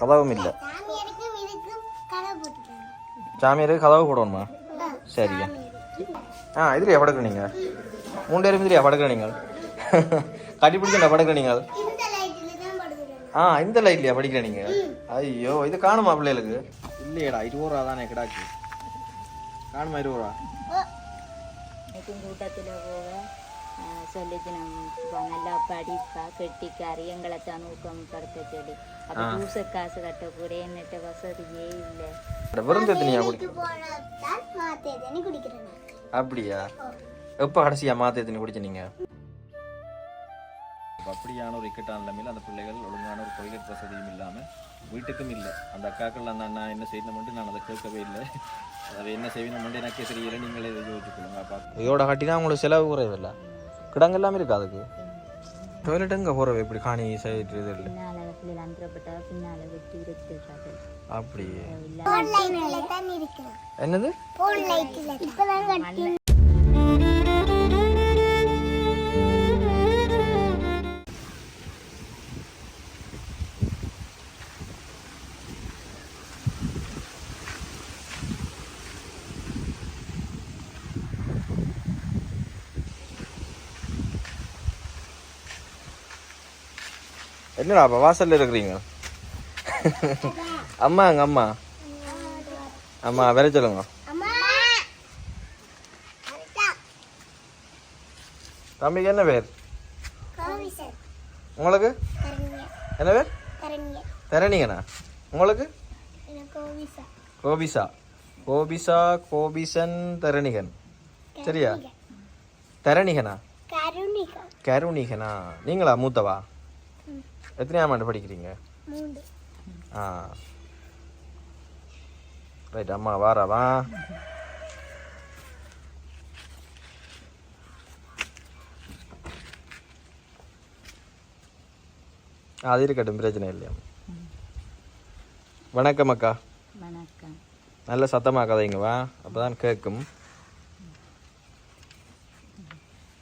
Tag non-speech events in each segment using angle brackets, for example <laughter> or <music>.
கதவும் இல்லை. சாமியாருக்கு கதவு போடணுமா? சரிங்க. ஆ இதுலையா படுக்கிற நீங்கள் மூணு பேரும் இதுலையா படுக்கிற நீங்கள் கட்டி பிடிக்கல படுக்கிற நீங்கள் ஆ இந்த லைட்லையா படிக்கிற நீங்கள் ஐயோ இது காணுமா பிள்ளைகளுக்கு? இல்லையடா இருபது ரூபா தானே கிடாச்சு காணுமா இருபது ரூபா சொல்லிச்சு நம்ம நல்லா படிப்பா கெட்டிக்காரி எங்களை தான் ஊக்கப்படுத்த சொல்லி அப்போ பூச காசு கட்டக்கூட என்னட்ட வசதியே இல்லை விருந்து எத்தனையா மாத்தே குடிக்கிறேன். அப்படியா எப்போ கடைசியா மாற்றி எத்தனை குடிச்ச நீங்க அப்படியான ஒரு இக்கட்டான நிலைமையில் அந்த பிள்ளைகள் ஒழுங்கான ஒரு டொய்லெட் வசதியும் இல்லாமல் வீட்டுக்கும் இல்லை அந்த அக்காக்கள் அந்த அண்ணா என்ன செய்யணும்னு நான் அதை கேட்கவே இல்லை அதை என்ன செய்யணும்னு எனக்கே தெரியல நீங்களே யோசிச்சுக்கொள்ளுங்க அப்பா இதோட கட்டினா உங்களுக்கு செலவு குறைவில்லை கிடங்கு எல்லாமே இருக்கு அதுக்கு? டொய்லெட் எங்கே போகிறவ இப்படி காணி சைடு இது இல்லை. பின்னால் பிள்ளைகள் என்னடா அப்போ வாசல்ல இருக்கிறீங்க? அம்மா எங்க அம்மா? அம்மா வர சொல்லுங்க. தம்பிக்கு என்ன பேர்? உங்களுக்கு? என்ன பேர்? தரணிங்கண்ணா. உங்களுக்கு? கோபிசா. கோபிசா கோபிசன் தரணிகன். சரியா? தரணிகனா? கருணிகா. கருணிகனா. நீங்களா மூத்தவா? எத்தனையாம் ஆண்டு படிக்கிறீங்க? ஆ. ரைட் அம்மா வாராவா? அது இருக்கட்டும் பிரச்சனை இல்லையா? வணக்கம் அக்கா. வணக்கம். நல்ல சத்தமாக கதைங்க வா அப்பதான் கேட்கும்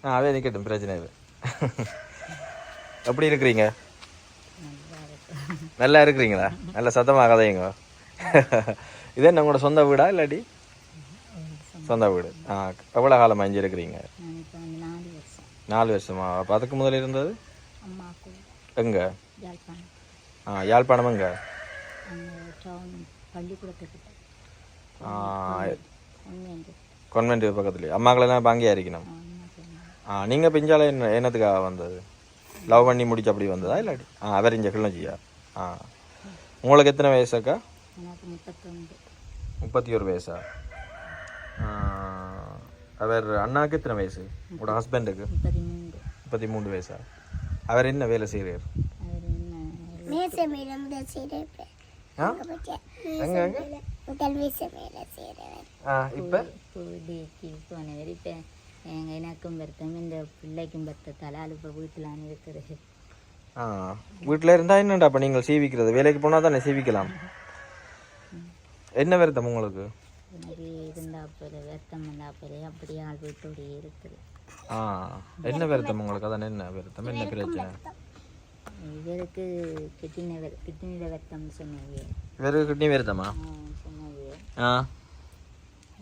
ஆ அதே நிற்கட்டும் பிரச்சனை இல்லை. <laughs> எப்படி இருக்கிறீங்க? நல்லா இருக்கிறீங்களா? நல்ல சத்தமாக கதைங்க இதே என்ன உங்களோட சொந்த வீடா இல்லாட்டி? சொந்த வீடு. ஆ எவ்வளோ காலம் அஞ்சு இருக்கிறீங்க? நாலு வருஷமா. அப்போ அதுக்கு முதல்ல இருந்தது? எங்க? எங்கே ஆ யாழ்ப்பாணம் எங்க? அங்கே பக்கத்துலேயே. அம்மாக்களெல்லாம் பாங்கியா இருக்கணும். ஆ நீங்கள் பிஞ்சால என்ன என்னத்துக்காக வந்தது? லவ் பண்ணி முடிச்சு அப்படி வந்ததா இல்லாட்டி? ஆ அவரிஞ்ச இங்கே கிளஞ்சியா ஆ. உங்களுக்கு எத்தனை வயசாக்கா? முப்பத்தி ஒரு வயசா? அவர் அண்ணாக்கு எத்தனை வயசு? உங்களோட ஹஸ்பண்டுக்கு முப்பத்தி மூணு வயசா? அவர் என்ன வேலை செய்கிறார் இப்போ? எனக்கும் வருத்தம் இந்த பிள்ளைக்கும் வருத்தத்தால் அது இப்போ வீட்டில் இருக்கிறது ஆ. வீட்டில் இருந்தால் என்னடா அப்போ நீங்கள் சீவிக்கிறது? வேலைக்கு போனால் தானே சீவிக்கலாம். என்ன வருத்தம் உங்களுக்கு? வருத்தம் ஆ. என்ன வருத்தம் உங்களுக்கு? அதான் என்ன வருத்தம்? என்ன பிரச்சனை? இவருக்கு கிட்னி கிட்னியில் வருத்தம்னு சொன்னது இவருக்கு கிட்னி வருத்தமா? சொன்னது ஆ.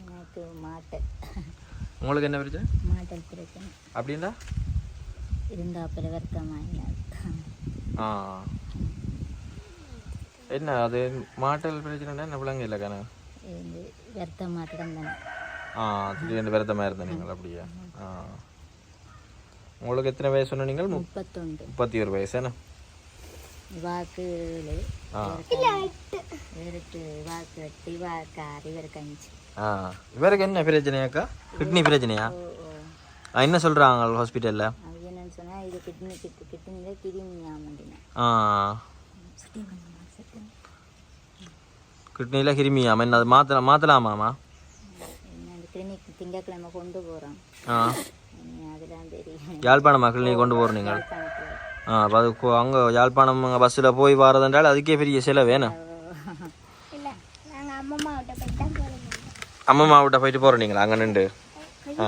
எனக்கு மாட்டை. உங்களுக்கு என்ன பிரச்சனை? மாட்டல் பிரச்சனை. அப்படின்னா? இருந்தாப்போல வருத்தமாயினார் ஆ. என்ன அது மாட்டல் பிரச்சனைனா என்ன விளங்க இல்லை கணக்கு இது வருத்த மாட்டம் தானே. ஆ திடீர்னு வருத்தமாக இருந்த நீங்கள் அப்படியா? ஆ. உங்களுக்கு எத்தனை வயசு சொன்ன நீங்கள்? முப்பத்தி ஒரு வயசு என்ன? வாக்கு வாக்கு எட்டு வாக்கு ஆறு இவருக்கு அஞ்சு. ஆ. இவருக்கு என்ன பிரச்சனையாக்கா? கிட்னி பிரச்சனையா? என்ன சொல்கிறாங்க ஹாஸ்பிட்டலில் அது என்னன்னு சொன்னால் இது கிட்னி கிட்டு கிட்னியில் கிருமி ஆமாண்டினேன் கிட்னியில் கிருமியாம என்ன அது என்ன அந்த கிளினிக் திங்கக்கிழமை கொண்டு போகிறோம் ஆ. அதெல்லாம் தெரியும். யாழ்ப்பாணம் கிளினிக் கொண்டு போகிற நீங்கள்? ஆ அப்போ அது அங்கே யாழ்ப்பாணம் அங்கே பஸ்ஸில் போய் வரதுன்றால் அதுக்கே பெரிய செலவு வேணும் அம்மா விட்ட போய் தான் போகிறோம் அம்மம்மா விட்ட போயிட்டு போகிறோம் நீங்களா அங்கே நின்று? ஆ.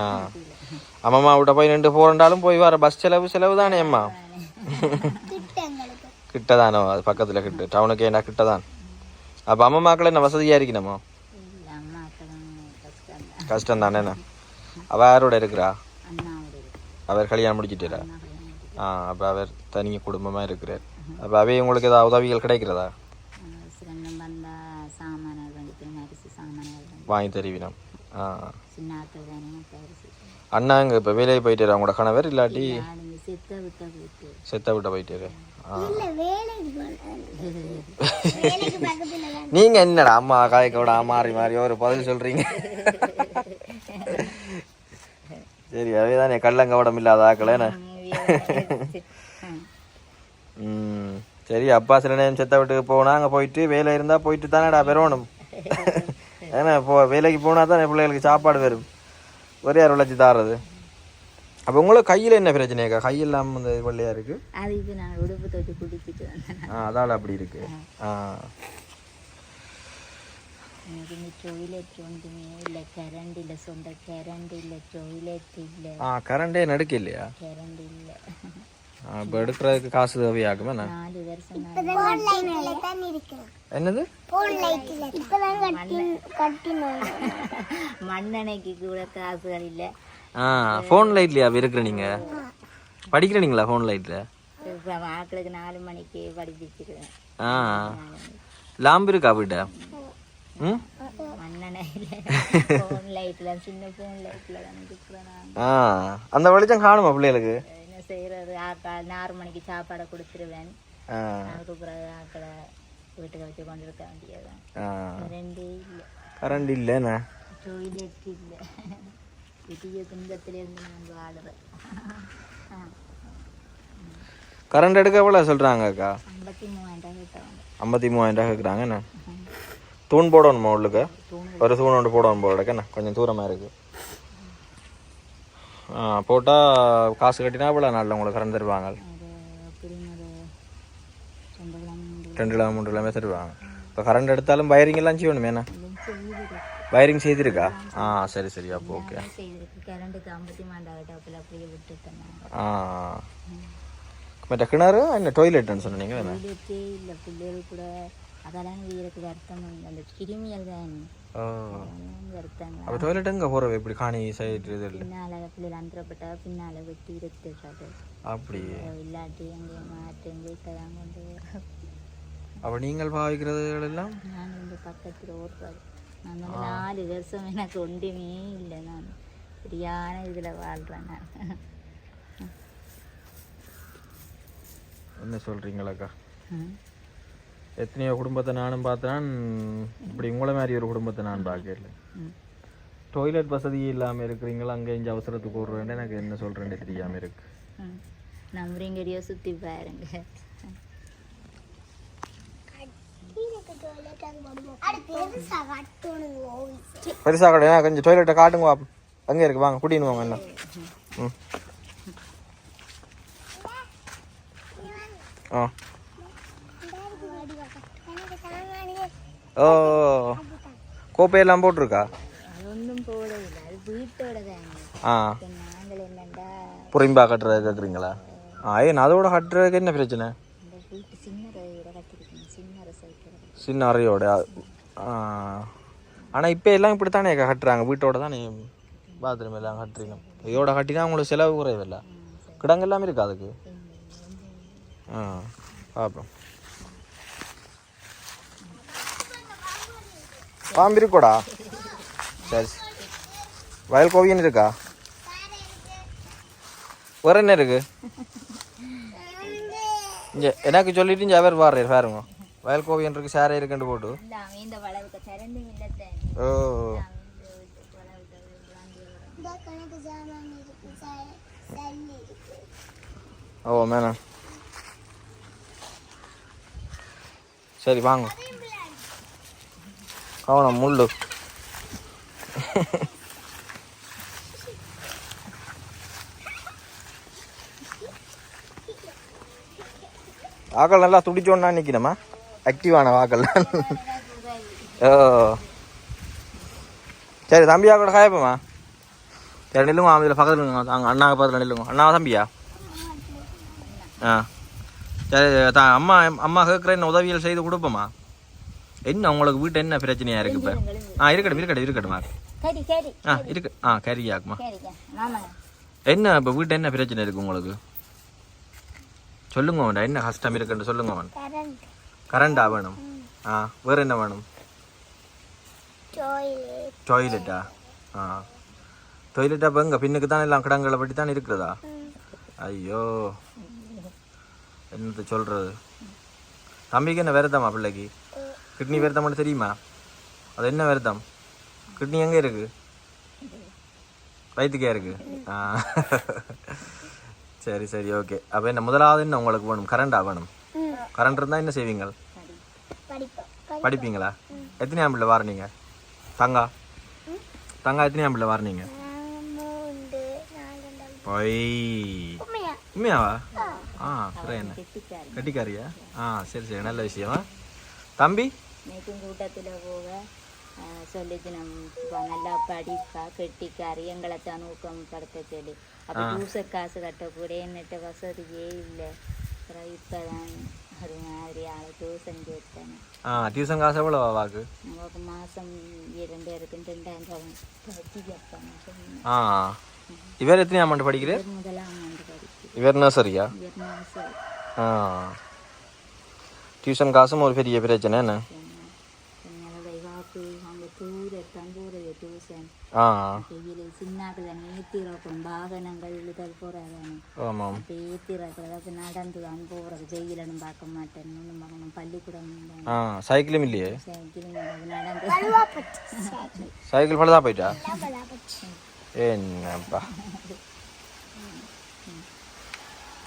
அம்மம்மா விட்ட போய் நின்று போகிறண்டாலும் போய் வர பஸ் செலவு செலவு தானே அம்மா கிட்ட எங்களுக்கு கிட்ட தானோ அது பக்கத்தில் கிட்ட டவுனுக்கு என்ன கிட்ட தான் அப்போ அம்மா மாக்கள் என்ன வசதியாக இருக்கணுமோ கஷ்டம் தான் அவள் யாரோட இருக்கிறா அவர் கல்யாணம் இருக்கு. ஆ அப்போ அவர் தனி குடும்பமாக இருக்கிறார் அப்போ அவை உங்களுக்கு ஏதாவது உதவிகள் கிடைக்கிறதா வாங்கி தருவினம் ஆ அரிசி அண்ணாங்க இப்போ வேலையை போயிட்டு அவங்களோட கணவர் இல்லாட்டி சித்த விட்ட போயிட்டு. செத்த விட்ட போயிட்டு ஆ. இல்ல வேலைக்கு போனேன் வேலைக்கு பக்கத்துல தான் நீங்கள் என்னடா அம்மா காய்க்கோட மாறி மாறி ஒரு பதில் சொல்கிறீங்க சரி அவைதானே கள்ளங்கவடம் இல்லாத ஆக்கள் என்ன? ம் சரி அப்பா சில நேரம் செத்த வீட்டுக்கு போனா அங்கே போயிட்டு வேலை இருந்தால் போயிட்டு தானேடா பெறணும். <laughs> ஏன்னா இப்போ வேலைக்கு போனால் தான் பிள்ளைகளுக்கு சாப்பாடு வரும். ஒரே யார் உழைச்சி தாரது அப்போ உங்களுக்கு கையில் என்ன பிரச்சனைக்கா கை இல்லாமல் இந்த வெள்ளையா இருக்கு? அதுக்கு நான் உடுப்பு தொட்டு குடிச்சிட்டு வந்தேன். ஆ அதால் அப்படி இருக்கு. ஆ. எனக்கு இந்த டொய்லெட் ஒன்றுமே இல்லை. கரண்ட் இல்லை. சொந்த கரண்ட் இல்லை. டொய்லெட் இல்லை. ஆ கரண்டே நடுக்க இல்லையா? கரண்ட் இல்லை. இப்போ எடுக்கிறதுக்கு காசு தேவையாகுமே என்ன? நாலு வருஷம் நான் போன் லைட்ல தான் இருக்கிறேன். என்னது? போன் லைட்ல இப்பதான் கட்டி கட்டினோம். மண்ணெண்ணைக்கு கூட காசுகள் இல்லை. ஆ ஃபோன் லைட்லையா இருக்கிற நீங்கள் படிக்கிறீங்களா ஃபோன் லைட்டில் இப்போ ஆக்களுக்கு நாலு மணிக்கு படிப்பிச்சிருவேன். ஆ. லாம்பு இருக்கா வீட்டை? ம்? <laughs> அந்த வெளிச்சம் காணுமா பிள்ளைகளுக்கு? செய்கிறது ஆக்கள் நாலு மணிக்கு சாப்பாடை கொடுத்துருவேன் அதுக்கு பிறகு ஆக்களை வீட்டுக்கு வச்சு கொண்டு இருக்க வேண்டியதுதான். ஆ. ரெண்டே இல்லை. கரண்ட் இல்லைண்ணே டொய்லெட் இல்லை. பெரிய துன்பத்திலிருந்து நான் வாடுறேன். கரண்ட் எடுக்க எவ்வளோ சொல்கிறாங்க அக்கா? ஐம்பத்தி மூவாயிரம் ஐம்பத்தி மூவாயிரம் ரூபா கேட்குறாங்க என்ன? தூண் போடணுமா உள்ளுக்கு? ஒரு தூண் ஒன்று போடணும் போல கொஞ்சம் தூரமாக இருக்குது போட்டால் காசு கட்டினா இவ்வளோ நாளில் உங்களுக்கு கரண்ட் தருவாங்க. ரெண்டு கிலோ மூணு கிலோமே தருவாங்க. இப்போ கரண்ட் எடுத்தாலும் வயரிங் எல்லாம் செய்யணும் செய்திருக்கு. வயரிங் செய்திருக்கா? ஆ சரி சரி. அப்போ ஓகே ஆ. மற்ற கிணறு என்ன டாய்லெட்னு சொன்னீங்க அதெல்லாம் வீருக்கு வருத்தம். அந்த கிருமியல் தான் அப்போ டாய்லெட் எங்கே போகிறவ இப்படி காணி சைடு இது பின்னால பிள்ளைகள் அனுப்பப்பட்டா பின்னால வெட்டி எடுத்துடுறது அப்படி இல்லாட்டி அங்கே மாற்றி வீட்டை தான் கொண்டு. அப்போ நீங்கள் பாவிக்கிறது எல்லாம் நான் இந்த பக்கத்தில் ஓடுறது நான் நாலு வருஷம் எனக்கு ஒன்றுமே இல்லை நான் சரியான இதில் வாழ்கிறேன் நான் என்ன சொல்கிறீங்களாக்கா. எத்தனையோ குடும்பத்தை நானும் பார்த்தேன். இப்படி உங்களை மாதிரி ஒரு குடும்பத்தை நான் பார்க்கல. டாய்லெட் வசதி இல்லாமல் இருக்கிறீங்களா? அங்கே இங்கே அவசரத்துக்கு ஓடுறேன்னு எனக்கு என்ன சொல்கிறேன்னு தெரியாமல் இருக்கு. நம்புறீங்கடியோ சுற்றி பாருங்க. பெருசாக கிடையாது கொஞ்சம் டாய்லெட்டை காட்டுங்க அங்கே இருக்கு வாங்க கூட்டின்னு வாங்க என்ன? ம். ஆ எனக்கு சாமானிய ஓ கோப்பையெல்லாம் போட்டிருக்கா? ஆ புரிம்பா கட்டுறது கேட்குறீங்களா ஆ ஏன் அதோட கட்டுறதுக்கு என்ன பிரச்சனை சின்ன அறையோட ஆனால் இப்போ எல்லாம் இப்படி தானே கட்டுறாங்க வீட்டோட தானே பாத்ரூம் எல்லாம் கட்டுறீங்க இதோட கட்டினா உங்களுக்கு செலவு குறைவில்லை கிடங்கு எல்லாமே இருக்கா அதுக்கு ஆ பார்ப்போம் பாம்பு இருக்கோடா சரி. வயல் கோவியன் இருக்கா? வேற என்ன இருக்கு? இங்கே எனக்கு சொல்லிட்டு இங்கே அவர் வாரு பாருங்க வயல் கோவியன் இருக்கு சேரை இருக்குன்னு போட்டு. ஓ. ஓ மேடம். சரி வாங்க. கவனம் முள்ளு. வாக்கள் நல்லா துடிச்சோன்னா நிற்கணுமா ஆக்டிவான வாக்கள் ஓ. சரி தம்பியா கூட காயப்போமா சரி நில்லுங்க அதில் பக்கத்தில் நில்லுங்க. அங்கே அண்ணா பக்கத்தில் நில்லுங்க. அண்ணா தம்பியா? ஆ. சரி தான் அம்மா அம்மா கேட்குறேன் உதவிகள் செய்து கொடுப்போமா? என்ன உங்களுக்கு வீட்டு என்ன பிரச்சனையா இருக்கு இப்போ? ஆ இருக்கட்டும் இருக்கட்டும் இருக்கட்டும்மா கறி கறி. ஆ இருக்கு. ஆ சரிக்கா ஆமாங்க என்ன இப்போ வீட்டு என்ன பிரச்சனை இருக்கு உங்களுக்கு? சொல்லுங்க வேண்டாம் என்ன கஷ்டம் இருக்குன்னு சொல்லுங்க வேண்டாம் கரண்ட். வேணும். ஆ வேற என்ன வேணும்? டாய்லெட் டாய்லெட்டா ஆ. டாய்லெட்டா இப்போ எங்க? பின்னுக்கு தான் எல்லாம் கிடங்களை பற்றி தான் இருக்கிறதா? ஐயோ. என்னத்த சொல்றது? தம்பிக்கு என்ன விரதமா பிள்ளைக்கு? கிட்னி விரதம்னு தெரியுமா? அது என்ன விரதம்? கிட்னி எங்கே இருக்கு? வயிற்றுக்கே இருக்கு. ஆ. சரி சரி ஓகே. அப்போ என்ன முதலாவது என்ன உங்களுக்கு வேணும்? கரண்டா வேணும்? கரண்ட் இருந்தால் என்ன செய்வீங்க படிப்பீங்களா? எத்தனை பிள்ளை வாரணீங்க தங்கா? தங்கா எத்தனை பிள்ளை வாரணீங்க பொய். உண்மையாவா? ஆ சரி என்ன? கட்டிக்காரியா? ஆ சரி சரி நல்ல விஷயமா. தம்பி? நேற்றும் கூட்டத்தில் போக சொல்லிச்சு நம்ம நல்லா படிப்பா கெட்டிக்காரி எங்களை தான் ஊக்கப்படுத்த சொல்லி அப்போ பூச காசு கட்டக்கூட என்னட்ட வசதியே இல்லை. அப்புறம் இப்போதான் அது மாதிரி ஆளை டியூஷன் சேர்த்தேன் ஆ டியூஷன் காசு எவ்வளோ வாக்கு? நமக்கு மாதம் இரண்டு இருக்கு ரெண்டாயிரம் கட்டி வைப்பாங்க ஆ. இவர் எத்தனையாம் ஆண்டு படிக்கிறார்? முதலாம் ஆண்டு படிக்கு இவர் நர்சரியா இவர் மாதம் ஆ. டியூஷன் காசும் ஒரு பெரிய பிரச்சனை என்ன என்னோட வாக்கு அங்கே தூரத்தான் போகிறது நேத்திரக்கும் வாகனங்கள் இழுதல் அப்போ ஏத்திரக்கிறது நடந்து தான் போகிறது வெயிலனும் பார்க்க மாட்டேன் ஒன்றும் பள்ளிக்கூடம் ஆ சைக்கிளும் இல்லையே? சைக்கிளும் அது நடந்து. சைக்கிள் பழுதா போயிட்டா? என்னப்பா.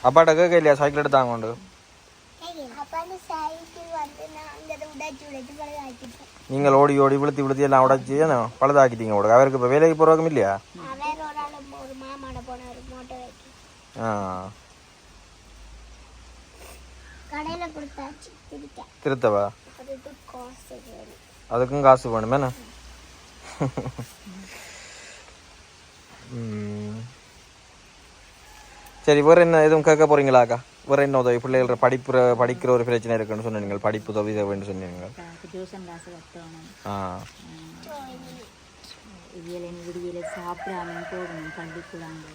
அப்பாட்ட கேட்க இல்லையா சைக்கிள் எடுத்தாங்க கொண்டு நீங்கள் ஓடி ஓடி விழுத்தி விழுத்தி எல்லாம் உடச்சி பழுதாக்கிட்டீங்க உடக்கு அவருக்கு இப்போ வேலைக்கு போகிறவங்க இல்லையா ஆ திருத்தவா அதுக்கும் காசு வேணுமே என்ன. சரி வேறு என்ன எதுவும் கேட்க போறீங்களாக்கா வேறு என்ன உதவி? பிள்ளைகள படிப்புற படிக்கிற ஒரு பிரச்சனை இருக்குன்னு சொன்னீங்க படிப்பு உதவி தேவைன்னு சொன்னீங்க ஆ.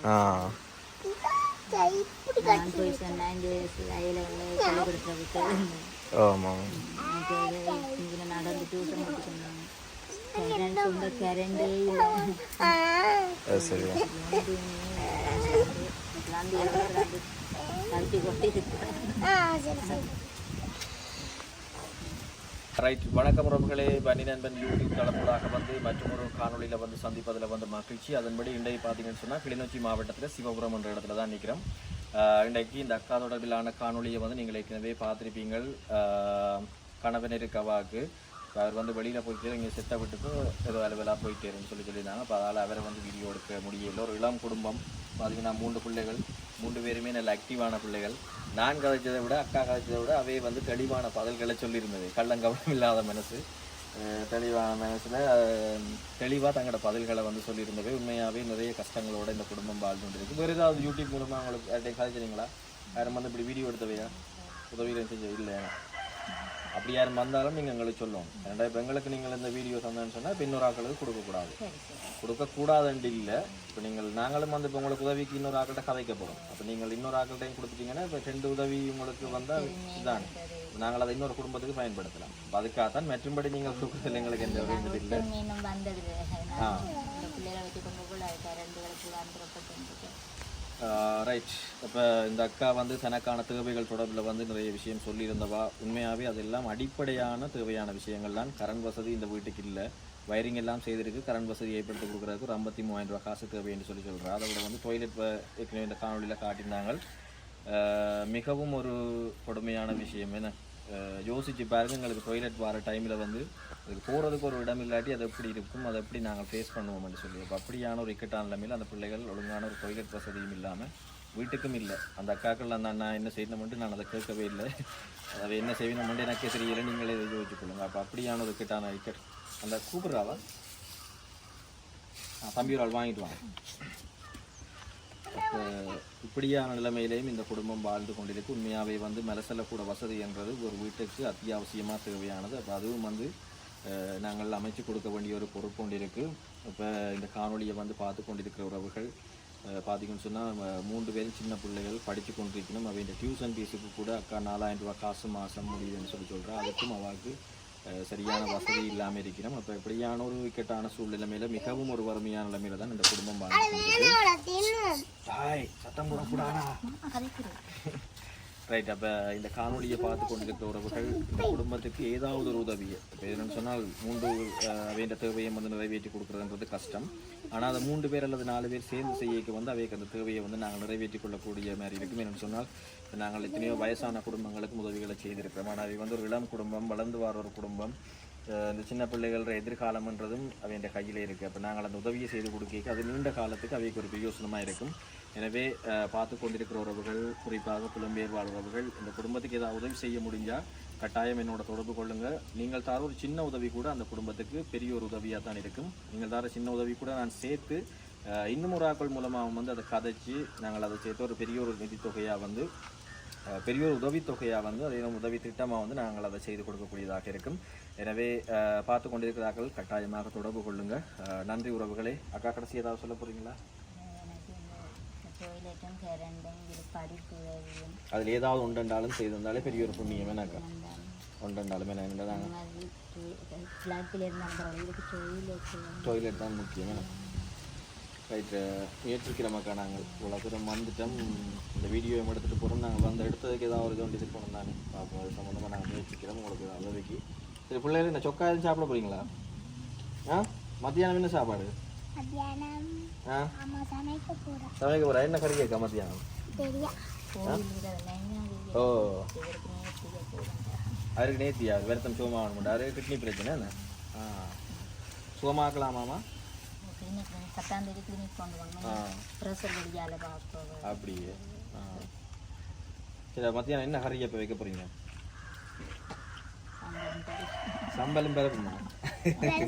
ஆ ஆமாம். இங்கே நன்றி நன்றி ரைட் வணக்கம் உறவுகளே. பனி நண்பன் யூடியூப் தளப்பூடாக வந்து மற்றும் ஒரு காணொலியில் வந்து சந்திப்பதில் வந்து மகிழ்ச்சி. அதன்படி இன்றைக்கு பார்த்தீங்கன்னு சொன்னால் கிளிநொச்சி மாவட்டத்தில் சிவபுரம் என்ற இடத்துல தான் நிற்கிறோம் இன்றைக்கு இந்த அக்கா தொடர்பிலான காணொலியை வந்து நீங்கள் ஏற்கனவே பார்த்துருப்பீங்கள். கணவனிருக்கவாக்கு இப்போ அவர் வந்து வெளியில் போயிட்டு இங்கே செத்த ஏதோ அலுவலாக போயிட்டேருன்னு சொல்லி சொல்லியிருந்தாங்க. அப்போ அதால் அவரை வந்து வீடியோ எடுக்க முடியல ஒரு இளம் குடும்பம். பார்த்தீங்கன்னா மூன்று பிள்ளைகள். மூன்று பேருமே நல்ல ஆக்டிவான பிள்ளைகள். நான் கதைச்சதை விட அக்கா கதைச்சதை விட அவையே வந்து தெளிவான பதில்களை சொல்லியிருந்தது. கள்ளங்கவனம் இல்லாத மனசு. தெளிவான மனசில் தெளிவாக தங்களோட பதில்களை வந்து சொல்லியிருந்தவை உண்மையாகவே நிறைய கஷ்டங்களோட இந்த குடும்பம் வாழ்ந்து கொண்டிருக்கு. வேறு ஏதாவது யூடியூப் மூலமாக அவங்களுக்கு யார்கிட்டையும் கதைச்சிங்களா யாரும் வந்து இப்படி வீடியோ எடுத்தவையா? உதவிகள் செஞ்ச இல்லை அப்படி யாரும் வந்தாலும் நீங்கள் எங்களுக்கு சொல்லணும். ஏன்னா இப்போ எங்களுக்கு நீங்கள் இந்த வீடியோ தந்தேன்னு சொன்னால் இப்போ இன்னொரு ஆக்களுக்கு கொடுக்கக்கூடாது. கொடுக்கக்கூடாதுன்ட்டு இல்லை. இப்போ நீங்கள் நாங்களும் வந்து இப்போ உங்களுக்கு உதவிக்கு இன்னொரு ஆக்கள்கிட்ட கதைக்க போகிறோம் அப்போ நீங்கள் இன்னொரு ஆக்கள்கிட்டையும் கொடுத்துட்டீங்கன்னா இப்போ ரெண்டு உதவி உங்களுக்கு வந்தால் இதுதான் நாங்கள் அதை இன்னொரு குடும்பத்துக்கு பயன்படுத்தலாம். அப்ப அதுக்காகத்தான் மற்றும்படி நீங்கள் கொடுக்குறதுல எங்களுக்கு எந்த வேண்டியது இல்லை. மீனும் ரைட் இப்போ இந்த அக்கா வந்து தனக்கான தேவைகள் தொடர்பில் வந்து நிறைய விஷயம் சொல்லியிருந்தவா? உண்மையாகவே அதெல்லாம் அடிப்படையான தேவையான விஷயங்கள் தான். கரண்ட் வசதி இந்த வீட்டுக்கு இல்லை. வயரிங் எல்லாம் செய்திருக்கு. கரண்ட் வசதி ஏற்படுத்தி கொடுக்குறதுக்கு ஒரு ஐம்பத்தி மூவாயிரம் ரூபா காசு தேவைன்னு சொல்லி சொல்கிறா அதை விட வந்து டொய்லெட் ஏற்கனவே இந்த காணொலியில் காட்டியிருந்தாங்க. மிகவும் ஒரு கொடுமையான விஷயம். என்ன யோசிச்சு பாருங்க எங்களுக்கு டொய்லெட் வர டைமில் வந்து அதுக்கு போகிறதுக்கு ஒரு இடம் இல்லாட்டி அது எப்படி இருக்கும் அதை எப்படி நாங்கள் ஃபேஸ் பண்ணுவோம்னு சொல்லி. அப்போ அப்படியான ஒரு இக்கட்டான நிலைமையில் அந்த பிள்ளைகள் ஒழுங்கான ஒரு டொய்லெட் வசதியும் இல்லாமல் வீட்டுக்கும் இல்லை. அந்த அக்காக்கள் அந்த அண்ணா என்ன செய்யணும்ட்டு நான் அதை கேட்கவே இல்லை. அதை என்ன செய்யணும்ட்டு எனக்கே தெரியல நீங்களே இது வச்சுக்கொள்ளுங்க அப்போ அப்படியான ஒரு இக்கட்டான இக்கட். அந்த கூப்பிட்றாவா? தம்பி ஒரு ஆள் வாங்கிட்டு வாங்க. அப்ப இப்படியான நிலைமையிலையும் இந்த குடும்பம் வாழ்ந்து கொண்டிருக்கு. உண்மையாகவே வந்து மலசல கூட வசதி என்றது ஒரு வீட்டுக்கு அத்தியாவசியமாக தேவையானது. அப்போ அதுவும் வந்து நாங்கள் அமைச்சு கொடுக்க வேண்டிய ஒரு பொறுப்பு ஒன்று இருக்குது இப்போ இந்த காணொளியை வந்து பார்த்து கொண்டிருக்கிற உறவுகள் பார்த்தீங்கன்னு சொன்னால் மூன்று பேரும் சின்ன பிள்ளைகள் படித்து கொண்டிருக்கணும். அவன் இந்த டியூஷன் ஃபீஸுக்கு கூட அக்கா நாலாயிரம் ரூபாய் காசு மாதம் முடியுதுன்னு சொல்லி சொல்கிறா அதுக்கும் அவாவுக்கு அஹ், சரியான வசதி இல்லாமல் இருக்கிறோம். அப்போ இப்படியான ஒரு இக்கட்டான சூழ்நிலைமையில மிகவும் ஒரு வறுமையான நிலைமையில தான் இந்த குடும்பம் வாழ்ந்து சத்தம் போடக்கூடாதா? ரைட் அப்போ இந்த காணொலியை பார்த்து கொண்டிருக்கிற உறவுகள் இந்த குடும்பத்துக்கு ஏதாவது ஒரு உதவி இப்போ என்னென்னு சொன்னால் மூன்று வேண்ட தேவையை வந்து நிறைவேற்றி கொடுக்குறதுன்றது கஷ்டம். ஆனால் அந்த மூன்று பேர் அல்லது நாலு பேர் சேர்ந்து செய்யக்கு வந்து அவைக்கு அந்த தேவையை வந்து நாங்கள் நிறைவேற்றி கொள்ளக்கூடிய மாதிரி இருக்கும். என்னென்னு சொன்னால் நாங்கள் எத்தனையோ வயசான குடும்பங்களுக்கு உதவிகளை செய்திருக்கிறோம். ஆனால் அவை வந்து ஒரு இளம் குடும்பம் வளர்ந்து வர ஒரு குடும்பம். இந்த சின்ன பிள்ளைகள எதிர்காலம்ன்றதும் அவையின் கையில் இருக்குது அப்போ நாங்கள் அந்த உதவியை செய்து கொடுக்க அது நீண்ட காலத்துக்கு அவைக்கு ஒரு பிரயோசனமாக இருக்கும். எனவே பார்த்து கொண்டிருக்கிற உறவுகள் குறிப்பாக புலம்பெயர் வாழ் உறவுகள் இந்த குடும்பத்துக்கு ஏதாவது உதவி செய்ய முடிஞ்சால் கட்டாயம் என்னோட தொடர்பு கொள்ளுங்கள் நீங்கள் தர ஒரு சின்ன உதவி கூட அந்த குடும்பத்துக்கு பெரிய ஒரு உதவியாக தான் இருக்கும். நீங்கள் தர சின்ன உதவி கூட நான் சேர்த்து இன்னும் ஒரு ஆக்கள் மூலமாக வந்து அதை கதைச்சு நாங்கள் அதை சேர்த்து ஒரு பெரிய ஒரு நிதித்தொகையாக வந்து பெரிய ஒரு உதவித்தொகையாக வந்து அதே உதவி திட்டமாக வந்து நாங்கள் அதை செய்து கொடுக்கக்கூடியதாக இருக்கும். எனவே பார்த்து கொண்டிருக்கிறார்கள் கட்டாயமாக தொடர்பு கொள்ளுங்கள் நன்றி உறவுகளே. அக்கா கடைசி ஏதாவது சொல்ல போகிறீங்களா இந்த டொய்லெட்டும் கரண்டும் இது படிப்பு அதில் ஏதாவது உண்டென்றாலும் செய்திருந்தாலே பெரிய ஒரு புண்ணியம் எனக்கா வந்தாங்க உண்டென்றாலும் என்ன என்னதான் இந்த மாதிரி ஃப்ளாட்டில் இருந்தாங்க இதுக்கு டொய்லெட்டு டாய்லெட் தான் முக்கியம் ரைட்டு முயற்சிக்கிற முயற்சிக்கிறோமாக்கா நாங்கள் இவ்வளோ தூரம் வந்துட்டோம் இந்த வீடியோ எடுத்துகிட்டு போகிறோம் நாங்கள் வந்து எடுத்ததுக்கு ஏதாவது ஒரு இது போகணும் தானே பார்ப்போம் அது சம்மந்தமாக நாங்கள் முயற்சிக்கிறோம் உங்களுக்கு உதவிக்கு சரி பிள்ளைகள் இந்த சொக்கா எதுவும் சாப்பிட போகிறீங்களா ஆ மத்தியானம் என்ன சாப்பாடு மத்தியானம் சமைக்க போகிறா என்ன கறி கேட்கா மத்தியானம்? ஓ. அவருக்கு நேத்தியா? வருத்தம் சுகமாக வேணும்? அவருக்கு கிட்னி பிரச்சனை என்ன? ஆ. சுகமாக்கலாமாம்மா கிளினிக் பத்தாம் தேதி கிளினிக் கொண்டு வாங்க அப்படியே. ஆ. சரி மத்தியானம் என்ன கறி எப்போ வைக்க போகிறீங்க சம்பளம் பிறப்புமா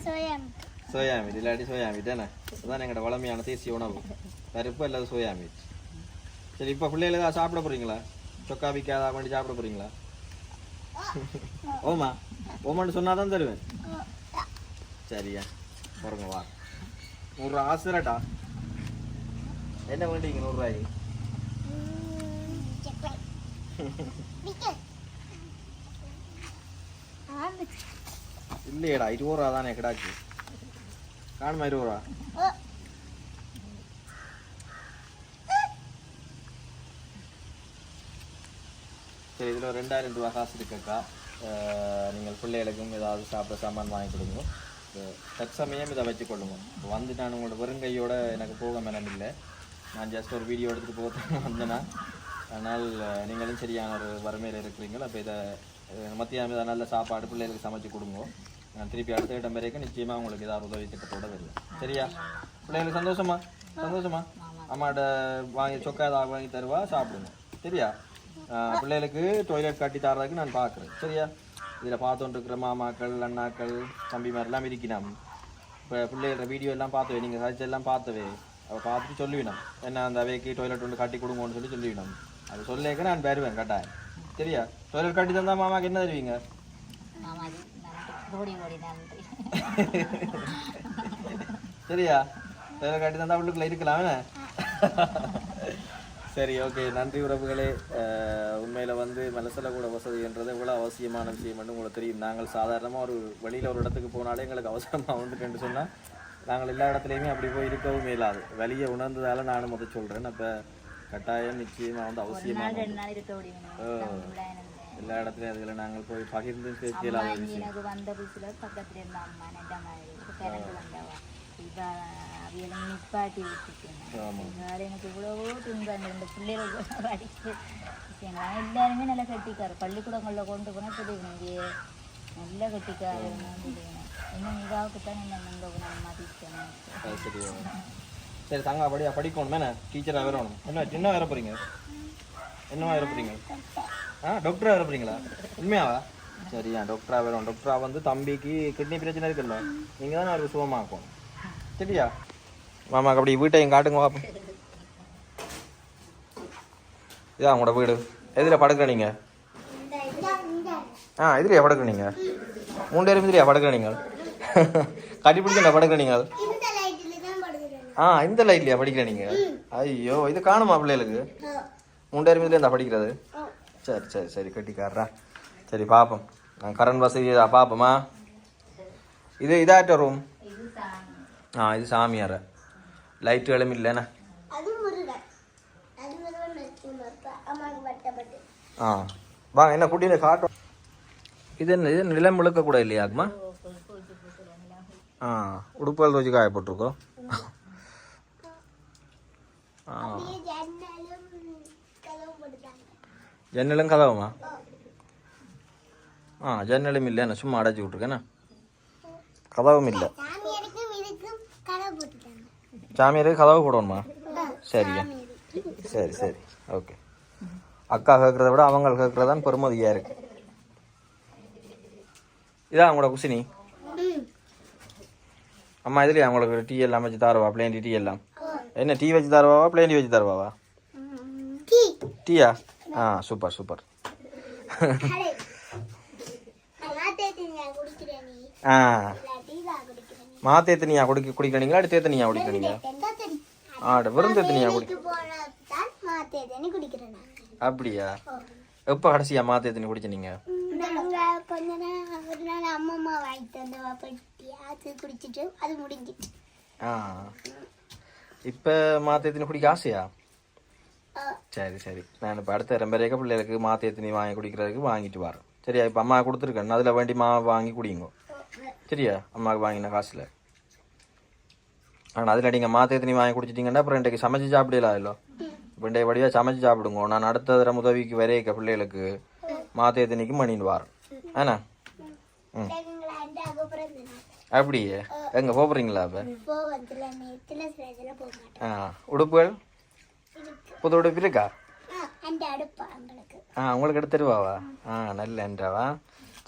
சோயம் சோயா மீட் இல்லாட்டி சோயா மீட் தானே? அதுதான் எங்களோட வளமையான தேசிய உணவு. பருப்பு அல்லது சோயா மீட் சரி இப்போ பிள்ளைகள் ஏதாவது சாப்பிட போறீங்களா? சொக்கா விற்காதா வேண்டி சாப்பிட போறீங்களா? ஓமா ஓமான்னு சொன்னால் தான் தருவேன். சரியா போறங்க வா. நூறுரூவா ஆசுரட்டா என்ன வேண்டிங்க நூறுரூவாய்க்கு? சிக்கன் இல்லையடா இருபது ரூபா தானே கிடாச்சு. காணுமா இருபது ரூபா சரி இதில் ஒரு ரெண்டாயிரம் ரூபா காசு இருக்குக்கா நீங்கள் பிள்ளைகளுக்கும் ஏதாவது சாப்பிட சாமான் வாங்கி கொடுங்க தற்சமயம் இதை வச்சு கொள்ளுங்க இப்போ வந்து நான் உங்களோட வெறுங்கையோட எனக்கு போக மனம் இல்லை. நான் ஜஸ்ட் ஒரு வீடியோ எடுத்துகிட்டு போக <laughs> வந்தேன்னா ஆனால் நீங்களும் சரியான ஒரு வறுமையில் இருக்கிறீங்களோ அப்போ இதை மத்தியானம் இதை நல்ல சாப்பாடு பிள்ளைகளுக்கு சமைச்சு கொடுங்க. திருப்பி அடுத்த இடம் வரைக்கும் நிச்சயமாக உங்களுக்கு ஏதாவது உதவி திட்டத்தோடு வருவேன். சரியா? பிள்ளைகளுக்கு சந்தோஷமா? சந்தோஷமா? அம்மாட்ட வாங்கி சொக்கா ஏதாவது வாங்கி தருவா சாப்பிடுங்க. சரியா? பிள்ளைகளுக்கு டாய்லெட் கட்டி தரதுக்கு நான் பார்க்குறேன். சரியா? இதில் பார்த்துட்டுருக்கிற மாமாக்கள் அண்ணாக்கள் தம்பி மாதிரிலாம் இருக்கணும். இப்போ பிள்ளைகள வீடியோ எல்லாம் பார்த்தவே. நீங்கள் சர்ச் பார்த்தவே. அவள் பார்த்துட்டு சொல்லுவினோம் என்ன அந்த அவைக்கு டொய்லெட் ஒன்று கட்டி கொடுங்கன்னு சொல்லி சொல்லிவிடும் அது சொல்லேக்க நான் பெறுவேன் கட்டாயம். சரியா? டொய்லெட் கட்டி தந்தால் மாமாக்கு என்ன தருவீங்க? கோடி கோடி நன்றி சரியா? டாய்லெட் கட்டி தந்தா உள்ளுக்குள்ள இருக்கலாம்? <laughs> சரி ஓகே நன்றி உறவுகளே. உண்மையில வந்து மனசில் கூட வசதின்றது இவ்வளோ அவசியமான விஷயம் உங்களுக்கு தெரியும். நாங்கள் சாதாரணமாக ஒரு வெளியில் ஒரு இடத்துக்கு போனாலே எங்களுக்கு அவசரமாக வந்துட்டுன்னு சொன்னால் நாங்கள் எல்லா இடத்துலையுமே அப்படி போய் இருக்கவும் இயலாது வழியை உணர்ந்ததால நானும் அதை சொல்கிறேன் அப்போ கட்டாயம் நிச்சயமாக வந்து அவசியமான ரெண்டு எல்லா இடத்துலையும் அதில் நாங்கள் போய் பகிர்ந்து பேச இயலாத விஷயம் எனக்கு வந்த புதுசுல பக்கத்துல இருந்த அம்மா நெட்ட மாதிரி கரண்ட் வந்தவா இப்ப அவியெல்லாம் நிப்பாட்டி வேற எனக்கு இவ்வளவோ துன்பம் இந்த பிள்ளைகள் படிக்க விஷயங்கள் எல்லாருமே நல்லா கட்டிக்காரு பள்ளிக்கூடங்களில் கொண்டு போனால் தெரியும் இங்கே நல்ல கட்டிக்காரு இன்னும் இதாவுக்கு தான் என்ன இந்த நம்ம மதிக்கணும் சரி தங்க அப்படியா படிக்கணும் மேனே டீச்சராக வரணும் என்ன என்ன வர போகிறீங்க என்னவா வர போகிறீங்க ஆ டாக்டராக வர போகிறீங்களா உண்மையாவா? சரியா டாக்டராக வரும். டாக்டராக வந்து தம்பிக்கு கிட்னி பிரச்சனை இருக்குல்ல. நீங்கள் தான் அவருக்கு சுகமாக்கும் சரியா? மாமாக்கு அப்படி வீட்டையும் காட்டுங்க பாப்போம் இதான் உங்களோட வீடு. எதில் படுக்கிற நீங்கள் ஆ இதுலையா படுக்கிற நீங்கள் மூணு பேரும் இதுலையா படுக்கிற நீங்கள் கட்டி பிடிச்சா படுக்கிற நீங்கள் ஆ இந்த லைட்லையா படிக்கிற நீங்கள் ஐயோ இது காணுமா பிள்ளைகளுக்கு? மூணு பேரும் இருந்தா படிக்கிறது? சரி சரி சரி கட்டிக்காரரா. சரி பார்ப்போம் நான் கரண்ட் வசதி பார்ப்போமா இது இதாட்ட ரூம் ஆ இது சாமியார. இல்லைண்ணா அப்பா அம்மாவுக்கு பட்டப்பட்டு ஆ. வாங்க என்ன குட்டியில் காட்டும். இது என்ன இது நிலம் முழுக்க கூட இல்லையா ஆகுமா ஆ உடுப்புகள் துவச்சி காய போட்டிருக்கோம் ஆ அப்படியே ஜன்னலும் கதவு போட்டுட்டாங்க ஜன்னலும் கதவுமா? ஆ ஜன்னலும் இல்லைண்ணா சும்மா அடைச்சி விட்ருக்கேண்ணா கதவும் இல்லை. இதுக்கும் கதவு போட்டுட்டாங்க சாமியாருக்கு கதவு போடணுமா? சரிங்க. சரி சரி. ஓகே. அக்கா கேட்குறத விட அவங்க கேட்குறதான் பெருமதியாக இருக்கு. இதான் உங்களோட குசினி? அம்மா இதுலையா உங்களுக்கு டீ எல்லாம் வச்சு தருவா? பிளேண்டி டீ எல்லாம்? என்ன டீ வச்சு தருவாவா? பிளேண்டி வச்சு தருவாவா? டீ. டீயா? ஆ சூப்பர் சூப்பர். ஆ. நீ? மாத்தேத்தனியா குடிக்க குடிக்கிறீங்களா அடுத்து தேத்தனியா குடிக்கிறீங்க ஆட வெறும் தேத்தனியா குடி போனதான் மாத்தேத்தி குடிக்கிறேன் நான். அப்படியா? எப்போ கடைசியா மாத்தேத்தனி குடிச்ச நீங்க? நாங்க கொஞ்ச நாள் ஒரு நாள் அம்மம்மா வாங்கிட்டு வந்த பெட்டி அது குடிச்சிட்டு அது முடிஞ்சிட்டு ஆ. இப்போ மாத்தேத்தனி குடிக்க ஆசையா? சரி சரி. நான் இப்போ அடுத்த ரெம்பரேக்க பிள்ளைகளுக்கு மாத்தேத்தனி வாங்கி குடிக்கிறதுக்கு வாங்கிட்டு வரேன் சரியா இப்போ அம்மா கொடுத்துருக்கேன் அதில் வேண்டி மா வாங்கி குடிங்க சரியா அம்மாவுக்கு வாங்கின காசில் ஆனால் அதில் நீங்கள் மாத்தேத்தனி வாங்கி குடிச்சிட்டிங்கன்னா அப்புறம் இன்றைக்கு சமைச்சு சாப்பிடலாம் இல்லை இப்போ இன்றைய வடிவாக சமைச்சு சாப்பிடுங்க நான் அடுத்த தடவை உதவிக்கு வரைக்க பிள்ளைகளுக்கு மாத்தேத்தனிக்கு மணின்னு வரேன் ஆனா ம் அப்படியே எங்கே போகிறீங்களா இப்போ ஆ உடுப்புகள் புது உடுப்பு இருக்கா ஆ, உங்களுக்கு எடுத்து தருவாவா? ஆ நல்ல என்றாவா?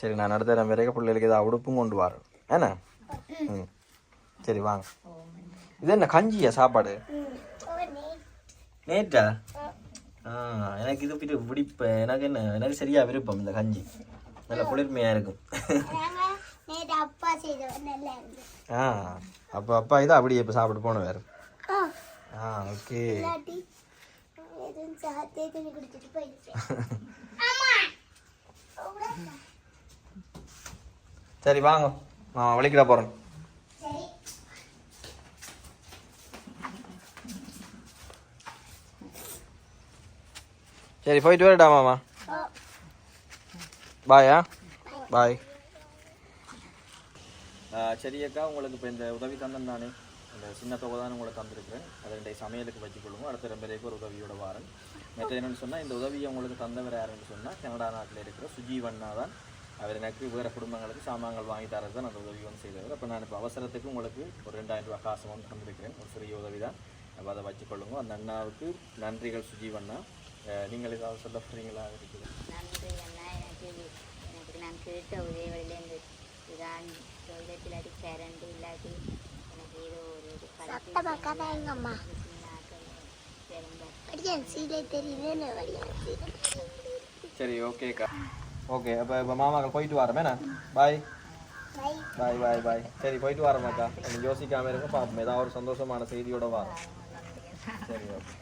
சரி நான் அடுத்த தரம் வரைக்கும் பிள்ளைகளுக்கு ஏதாவது உடுப்பும் கொண்டு வரேன் ஏண்ணா ம். சரி வாங்க. இது என்ன கஞ்சியா சாப்பாடு? நேற்றா ஆ. எனக்கு இது பிடி பிடிப்ப. எனக்கு என்ன எனக்கு சரியா விருப்பம் இந்த கஞ்சி. நல்ல குளிர்மையாக இருக்கும். ஆ அப்போ அப்பா இதை அப்படியே இப்போ சாப்பிட்டு போன வேறு ஆ ஓகே. <laughs> சரி வாங்க. நான் வலிக்கிட போகிறேன் சரி. சரி போயிட்டு வரட்டா மாமா. ஓ. பாயா. பாய். சரி அக்கா. உங்களுக்கு இப்போ இந்த உதவி தந்தேன் நானே. அந்த சின்ன தொகை தான் உங்களுக்கு தந்திருக்கிறேன். அதை இன்றைய சமையலுக்கு வச்சுக்கொள்ளுங்க அடுத்த ரெண்டு பேருக்கு ஒரு உதவியோட வாரன். மற்ற என்னென்னு சொன்னால் இந்த உதவியை உங்களுக்கு தந்தவர் யாருன்னு சொன்னால் கனடா நாட்டில் இருக்கிற சுஜீவண்ணா தான். அவர் எனக்கு வேறு குடும்பங்களுக்கு சாமான்கள் வாங்கி தரது தான் அந்த உதவி வந்து செய்தவர். அப்போ நான் இப்போ அவசரத்துக்கு உங்களுக்கு ஒரு ரெண்டாயிரம் ரூபாய் காசு வந்து தந்திருக்கிறேன். ஒரு சிறிய உதவி தான் அப்போ அதை வச்சுக்கொள்ளுங்க அந்த அண்ணாவுக்கு நன்றிகள் சுஜீவண்ணா நீங்கள் ஏதாவது சொல்ல போகிறீங்களா இருக்குது நன்றி அண்ணா. எனக்கு எனக்கு நான் கேட்ட இதான் டொய்லெட்டில் அடி கரண்ட் இல்லாட்டி வடியான் சீலே வடியான் சரி ஓகேக்கா ஓகே அப்போ இப்போ மாமாக்கள் போயிட்டு வரமேண்ணா பாய் பாய் பாய் பாய் சரி போயிட்டு வரமாக்கா நீங்கள் யோசிக்காம இருங்க பார்ப்போம் ஏதாவது ஒரு சந்தோஷமான செய்தியோட வரோம் சரி ஓகே